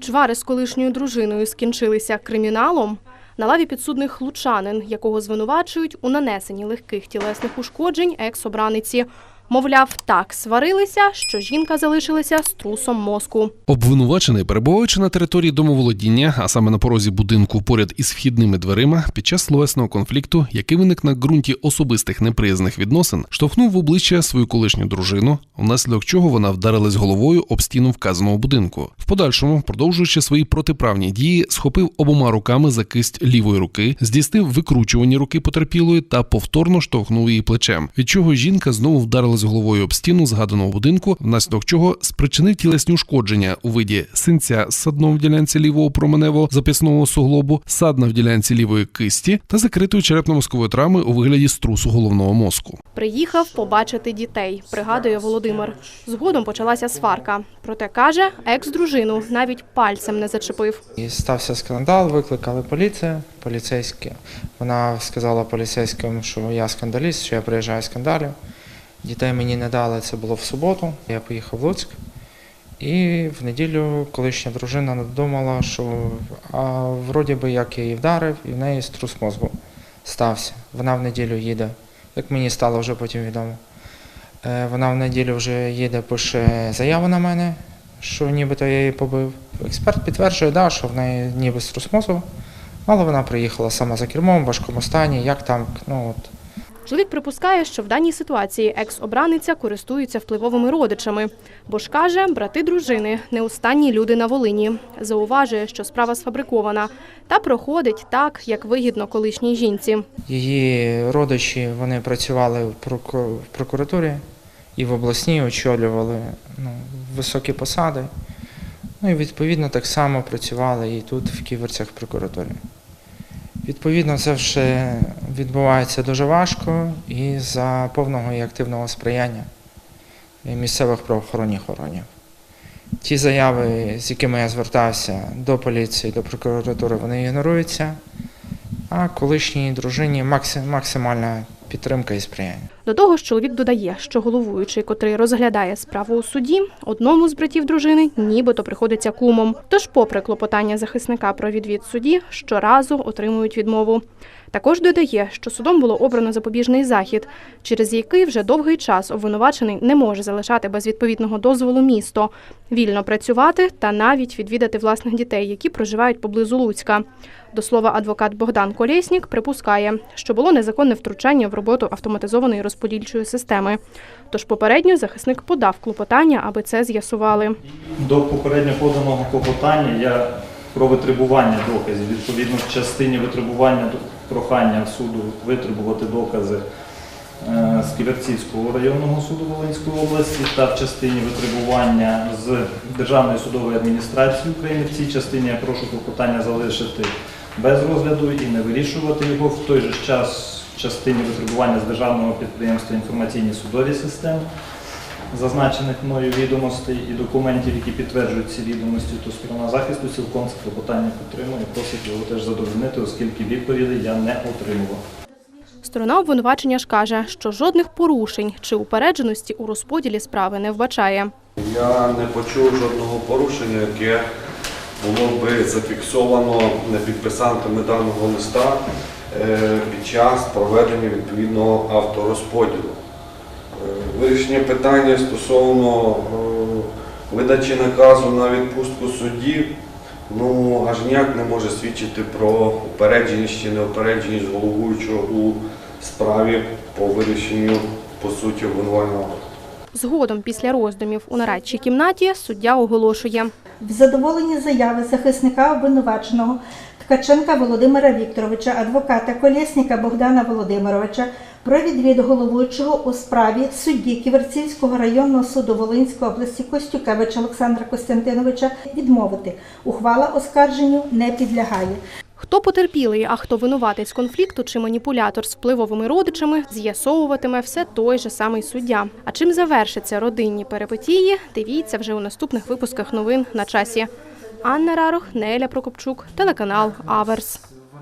Чвари з колишньою дружиною скінчилися криміналом. На лаві підсудних лучанин, якого звинувачують у нанесенні легких тілесних ушкоджень екс-обраниці. Мовляв, так сварилися, що жінка залишилася з трусом мозку. Обвинувачений, перебуваючи на території домоволодіння, а саме на порозі будинку поряд із вхідними дверима, під час словесного конфлікту, який виник на ґрунті особистих неприязних відносин, штовхнув в обличчя свою колишню дружину, внаслідок чого вона вдарилась головою об стіну вказаного будинку. В подальшому, продовжуючи свої протиправні дії, схопив обома руками за кисть лівої руки, здійснив викручувані руки потерпілої та повторно штовхнув її плечем, від чого жінка знову вдарилась головою об стіну згаданого будинку, внаслідок чого спричинив тілесні ушкодження у виді синця з садном в ділянці лівого променево записного суглобу, садна в ділянці лівої кисті та закритої черепно-мозкової травми у вигляді струсу головного мозку. Приїхав побачити дітей, пригадує Володимир. Згодом почалася сварка. Проте каже, екс-дружину навіть пальцем не зачепив. І стався скандал, викликали поліцію, поліцейські. Вона сказала поліцейським, що я скандаліст, що я приїжджаю скандалю. Дітей мені не дали, це було в суботу. Я поїхав в Луцьк. І в неділю колишня дружина надумала, що а, вроді би як я її вдарив, і в неї струс мозку стався. Вона в неділю їде, як мені стало вже потім відомо. Е, Вона в неділю вже їде, пише заяву на мене, що нібито я її побив. Експерт підтверджує, да, що в неї ніби струс мозку, але вона приїхала сама за кермом, в важкому стані, як там, ну от. Чоловік припускає, що в даній ситуації екс-обраниця користується впливовими родичами, бо ж каже, брати дружини не останні люди на Волині. Зауважує, що справа сфабрикована та проходить так, як вигідно колишній жінці. Її родичі вони працювали в проку- прокуратурі і в обласній очолювали ну, високі посади. Ну і відповідно так само працювали і тут, в Ківерцях, прокуратурі. Відповідно, це вже відбувається дуже важко і за повного і активного сприяння місцевих правоохоронних органів. Ті заяви, з якими я звертався до поліції, до прокуратури, вони ігноруються, а колишній дружині максим- максимальна підтримка і сприяння. До того ж, чоловік додає, що головуючий, котрий розглядає справу у суді, одному з братів дружини нібито приходиться кумом. Тож, попри клопотання захисника про відвід судді, щоразу отримують відмову. Також додає, що судом було обрано запобіжний захід, через який вже довгий час обвинувачений не може залишати без відповідного дозволу місто, вільно працювати та навіть відвідати власних дітей, які проживають поблизу Луцька. До слова, адвокат Богдан Колєснік припускає, що було незаконне втручання в роботу автоматизованої розподільчої системи. Тож попередньо захисник подав клопотання, аби це з'ясували. До попередньо поданого клопотання я про витребування доказів. Відповідно, в частині витребування прохання суду витребувати докази е, з Ківерцівського районного суду Волинської області та в частині витребування з Державної судової адміністрації України. В цій частині я прошу клопотання залишити без розгляду і не вирішувати його. В той же час в частині витребування з державного підприємства інформаційні судові системи зазначених мною відомостей і документів, які підтверджують ці відомості, то сторона захисту цілком це клопотання підтримує, просить його теж задовольнити, оскільки відповідей я не отримував. Сторона обвинувачення ж каже, що жодних порушень чи упередженості у розподілі справи не вбачає. Я не почув жодного порушення, яке було би зафіксовано підписантами даного листа під час проведення відповідного авторозподілу. Е, Вирішення питання стосовно е, видачі наказу на відпустку судді ну, аж ніяк не може свідчити про упередженість чи неупередженість головуючого у справі по вирішенню по суті обвинувального. Згодом, після роздумів у нарадчій кімнаті, суддя оголошує. В задоволенні заяви захисника обвинуваченого Ткаченка Володимира Вікторовича, адвоката Колєсніка Богдана Володимировича про відвід головуючого у справі судді Ківерцівського районного суду Волинської області Костюкевича Олександра Костянтиновича відмовити. Ухвала оскарженню не підлягає. Хто потерпілий, а хто винуватець конфлікту чи маніпулятор з впливовими родичами, з'ясовуватиме все той же самий суддя. А чим завершаться родинні перипетії, дивіться вже у наступних випусках новин на часі. Анна Рарух, Неля Прокопчук, телеканал Аверс.